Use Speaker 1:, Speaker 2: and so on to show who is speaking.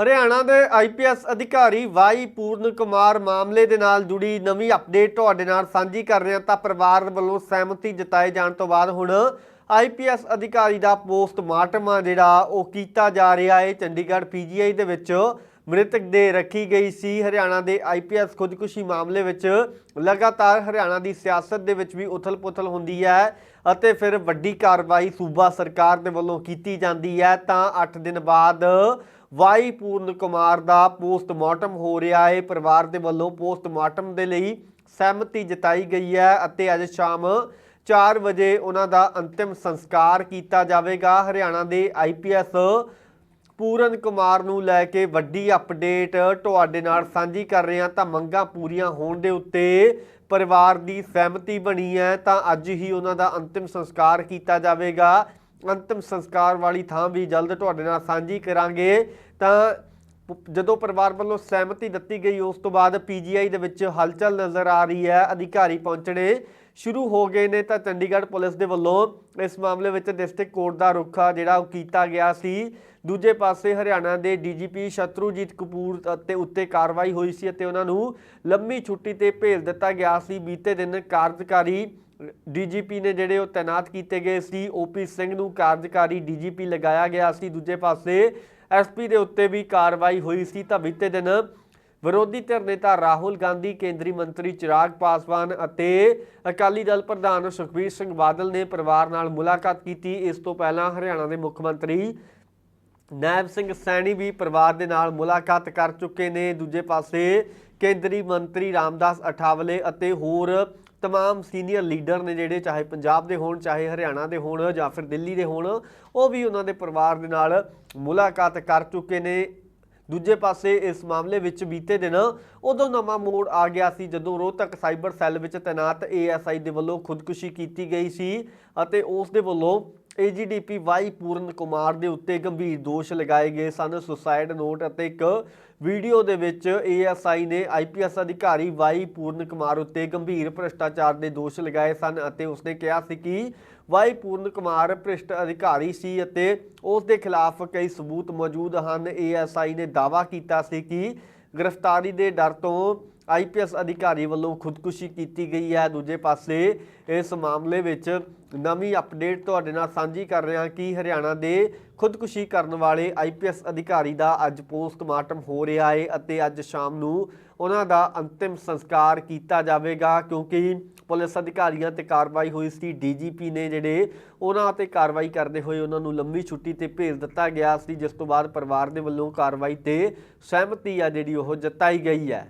Speaker 1: ਹਰਿਆਣਾ ਦੇ ਆਈਪੀਐਸ ਅਧਿਕਾਰੀ ਵਾਈ ਪੂਰਨ ਕੁਮਾਰ ਮਾਮਲੇ ਦੇ ਨਾਲ ਜੁੜੀ ਨਵੀਂ ਅਪਡੇਟ ਤੁਹਾਡੇ ਨਾਲ ਸਾਂਝੀ ਕਰ ਰਹੇ ਹਾਂ ਤਾਂ ਪਰਿਵਾਰ ਵੱਲੋਂ ਸਹਿਮਤੀ ਜਤਾਏ ਜਾਣ ਤੋਂ ਬਾਅਦ ਹੁਣ ਆਈਪੀਐਸ ਅਧਿਕਾਰੀ ਦਾ ਪੋਸਟਮਾਰਟਮ ਆ ਜਿਹੜਾ ਉਹ ਕੀਤਾ ਜਾ ਰਿਹਾ ਹੈ। ਚੰਡੀਗੜ੍ਹ ਪੀਜੀਆਈ ਦੇ ਵਿੱਚ ਮ੍ਰਿਤਕ ਦੇ ਰੱਖੀ ਗਈ ਸੀ। ਹਰਿਆਣਾ ਦੇ ਆਈਪੀਐਸ ਖੁਦਕੁਸ਼ੀ ਮਾਮਲੇ ਵਿੱਚ ਲਗਾਤਾਰ ਹਰਿਆਣਾ ਦੀ ਸਿਆਸਤ ਦੇ ਵਿੱਚ ਵੀ ਉਥਲ-ਪੁਥਲ ਹੁੰਦੀ ਹੈ ਅਤੇ ਫਿਰ ਵੱਡੀ ਕਾਰਵਾਈ ਸੂਬਾ ਸਰਕਾਰ ਦੇ ਵੱਲੋਂ ਕੀਤੀ ਜਾਂਦੀ ਹੈ ਤਾਂ 8 ਦਿਨ ਬਾਅਦ ਵਾਈ ਪੂਰਨ ਕੁਮਾਰ ਦਾ ਪੋਸਟਮਾਰਟਮ ਹੋ ਰਿਹਾ ਹੈ। ਪਰਿਵਾਰ ਦੇ ਵੱਲੋਂ ਪੋਸਟਮਾਰਟਮ ਦੇ ਲਈ ਸਹਿਮਤੀ ਜਤਾਈ ਗਈ ਹੈ ਅਤੇ ਅੱਜ ਸ਼ਾਮ 4 ਵਜੇ ਉਹਨਾਂ ਦਾ ਅੰਤਿਮ ਸੰਸਕਾਰ ਕੀਤਾ ਜਾਵੇਗਾ। ਹਰਿਆਣਾ ਦੇ ਆਈਪੀਐਸ ਪੂਰਨ ਕੁਮਾਰ ਨੂੰ ਲੈ ਕੇ ਵੱਡੀ ਅਪਡੇਟ ਤੁਹਾਡੇ ਨਾਲ ਸਾਂਝੀ ਕਰ ਰਹੇ ਹਾਂ। ਤਾਂ ਮੰਗਾਂ ਪੂਰੀਆਂ ਹੋਣ ਦੇ ਉੱਤੇ ਪਰਿਵਾਰ ਦੀ ਸਹਿਮਤੀ ਬਣੀ ਹੈ। ਤਾਂ ਅੱਜ ਹੀ ਉਹਨਾਂ ਦਾ ਅੰਤਿਮ ਸੰਸਕਾਰ ਕੀਤਾ ਜਾਵੇਗਾ। ਅੰਤਿਮ ਸੰਸਕਾਰ ਵਾਲੀ ਥਾਂ ਵੀ ਜਲਦ ਤੁਹਾਡੇ ਨਾਲ ਸਾਂਝੀ ਕਰਾਂਗੇ। ਤਾਂ ਜਦੋਂ ਪਰਿਵਾਰ ਵੱਲੋਂ ਸਹਿਮਤੀ ਦਿੱਤੀ ਗਈ, ਉਸ ਤੋਂ ਬਾਅਦ ਪੀਜੀਆਈ ਦੇ ਵਿੱਚ ਹਲਚਲ ਨਜ਼ਰ ਆ ਰਹੀ ਹੈ। ਅਧਿਕਾਰੀ ਪਹੁੰਚਣੇ ਸ਼ੁਰੂ ਹੋ ਗਏ ਨੇ ਤਾਂ ਚੰਡੀਗੜ੍ਹ ਪੁਲਿਸ ਦੇ ਵੱਲੋਂ ਇਸ ਮਾਮਲੇ ਵਿੱਚ ਡਿਸਟ੍ਰਿਕਟ ਕੋਰਟ ਦਾ ਰੁੱਖਾ ਜਿਹੜਾ ਉਹ ਕੀਤਾ ਗਿਆ ਸੀ। ਦੂਜੇ ਪਾਸੇ ਹਰਿਆਣਾ ਦੇ ਡੀਜੀਪੀ ਸ਼ਤਰੂਜੀਤ ਕਪੂਰ ਅਤੇ ਉੱਤੇ ਕਾਰਵਾਈ ਹੋਈ ਸੀ ਅਤੇ ਉਹਨਾਂ ਨੂੰ ਲੰਮੀ ਛੁੱਟੀ ਤੇ ਭੇਜ ਦਿੱਤਾ ਗਿਆ ਸੀ। ਬੀਤੇ ਦਿਨ ਕਾਰਜਕਾਰੀ ਡੀਜੀਪੀ ਨੇ ਜਿਹੜੇ ਉਹ ਤਾਇਨਾਤ ਕੀਤੇ ਗਏ ਸੀ ਓਪੀ ਸਿੰਘ ਨੂੰ ਕਾਰਜਕਾਰੀ ਡੀਜੀਪੀ ਲਗਾਇਆ ਗਿਆ ਸੀ। ਦੂਜੇ ਪਾਸੇ ਐਸਪੀ ਦੇ ਉੱਤੇ ਵੀ ਕਾਰਵਾਈ ਹੋਈ ਸੀ ਤਾਂ ਬੀਤੇ ਦਿਨ ਵਿਰੋਧੀ ਧਿਰ ਨੇਤਾ ਰਾਹੁਲ ਗਾਂਧੀ, ਕੇਂਦਰੀ ਮੰਤਰੀ ਚਿਰਾਗ ਪਾਸਵਾਨ ਅਤੇ ਅਕਾਲੀ ਦਲ ਪ੍ਰਧਾਨ ਸੁਖਬੀਰ ਸਿੰਘ ਬਾਦਲ ਨੇ ਪਰਿਵਾਰ ਨਾਲ ਮੁਲਾਕਾਤ ਕੀਤੀ। ਇਸ ਤੋਂ ਪਹਿਲਾਂ ਹਰਿਆਣਾ ਦੇ ਮੁੱਖ ਮੰਤਰੀ ਨਾਇਬ ਸਿੰਘ ਸੈਣੀ ਵੀ ਪਰਿਵਾਰ ਦੇ ਨਾਲ ਮੁਲਾਕਾਤ ਕਰ ਚੁੱਕੇ ਨੇ। ਦੂਜੇ ਪਾਸੇ ਕੇਂਦਰੀ ਮੰਤਰੀ ਰਾਮਦਾਸ ਅਠਾਵਲੇ ਅਤੇ ਹੋਰ ਤਮਾਮ ਸੀਨੀਅਰ ਲੀਡਰ ਨੇ ਜਿਹੜੇ ਚਾਹੇ ਪੰਜਾਬ ਦੇ ਹੋਣ, ਚਾਹੇ ਹਰਿਆਣਾ ਦੇ ਹੋਣ ਜਾਂ ਫਿਰ ਦਿੱਲੀ ਦੇ ਹੋਣ, ਉਹ ਵੀ ਉਹਨਾਂ ਦੇ ਪਰਿਵਾਰ ਦੇ ਨਾਲ ਮੁਲਾਕਾਤ ਕਰ ਚੁੱਕੇ ਨੇ। ਦੂਜੇ ਪਾਸੇ ਇਸ ਮਾਮਲੇ ਵਿੱਚ ਬੀਤੇ ਦਿਨ ਉਦੋਂ ਨਵਾਂ ਮੋੜ ਆ ਗਿਆ ਸੀ ਜਦੋਂ ਰੋਹਤਕ ਸਾਈਬਰ ਸੈੱਲ ਵਿੱਚ ਤੈਨਾਤ ਏਐਸਆਈ ਦੇ ਵੱਲੋਂ ਖੁਦਕੁਸ਼ੀ ਕੀਤੀ ਗਈ ਸੀ ਅਤੇ ਉਸ ਦੇ ਵੱਲੋਂ ਏਜੀਡੀਪੀ ਵਾਈ ਪੂਰਨ ਕੁਮਾਰ ਦੇ ਉੱਤੇ ਗੰਭੀਰ ਦੋਸ਼ ਲਗਾਏ ਗਏ ਸਨ। ਸੁਸਾਈਡ ਨੋਟ ਅਤੇ ਇੱਕ ਵੀਡੀਓ ਦੇ ਵਿੱਚ ਏਐਸਆਈ ਨੇ ਆਈਪੀਐਸ ਅਧਿਕਾਰੀ ਵਾਈ ਪੂਰਨ ਕੁਮਾਰ ਉੱਤੇ ਗੰਭੀਰ ਭ੍ਰਿਸ਼ਟਾਚਾਰ ਦੇ ਦੋਸ਼ ਲਗਾਏ ਸਨ ਅਤੇ ਉਸਨੇ ਕਿਹਾ ਸੀ ਕਿ ਵਾਈ ਪੂਰਨ ਕੁਮਾਰ ਭ੍ਰਿਸ਼ਟ ਅਧਿਕਾਰੀ ਸੀ ਅਤੇ ਉਸ ਦੇ ਖਿਲਾਫ ਕਈ ਸਬੂਤ ਮੌਜੂਦ ਹਨ। ਏਐਸਆਈ ਨੇ ਦਾਅਵਾ ਕੀਤਾ ਸੀ ਕਿ ਗ੍ਰਿਫਤਾਰੀ ਦੇ ਡਰ ਤੋਂ ਆਈਪੀਐਸ ਅਧਿਕਾਰੀ ਵੱਲੋਂ ਖੁਦਕੁਸ਼ੀ ਕੀਤੀ ਗਈ ਹੈ। ਦੂਜੇ ਪਾਸੇ ਇਸ ਮਾਮਲੇ ਵਿੱਚ ਨਵੀਂ ਅਪਡੇਟ ਤੁਹਾਡੇ ਨਾਲ ਸਾਂਝੀ ਕਰ ਰਿਹਾ ਕਿ ਹਰਿਆਣਾ ਦੇ ਖੁਦਕੁਸ਼ੀ ਕਰਨ ਵਾਲੇ ਆਈਪੀਐਸ ਅਧਿਕਾਰੀ ਦਾ ਅੱਜ ਪੋਸਟਮਾਰਟਮ ਹੋ ਰਿਹਾ ਹੈ ਅਤੇ ਅੱਜ ਸ਼ਾਮ ਨੂੰ ਉਹਨਾਂ ਦਾ ਅੰਤਿਮ ਸੰਸਕਾਰ ਕੀਤਾ ਜਾਵੇਗਾ ਕਿਉਂਕਿ ਪੁਲਿਸ ਅਧਿਕਾਰੀਆਂ ਤੇ ਕਾਰਵਾਈ ਹੋਈ ਸੀ। ਡੀਜੀਪੀ ਨੇ ਜਿਹੜੇ ਉਹਨਾਂ ਤੇ ਕਾਰਵਾਈ ਕਰਦੇ ਹੋਏ ਉਹਨਾਂ ਨੂੰ ਲੰਮੀ ਛੁੱਟੀ ਤੇ ਭੇਜ ਦਿੱਤਾ ਗਿਆ ਸੀ, ਜਿਸ ਤੋਂ ਬਾਅਦ ਪਰਿਵਾਰ ਦੇ ਵੱਲੋਂ ਕਾਰਵਾਈ ਤੇ ਸਹਿਮਤੀ ਆ ਜਿਹੜੀ ਉਹ ਜਤਾਈ ਗਈ ਹੈ।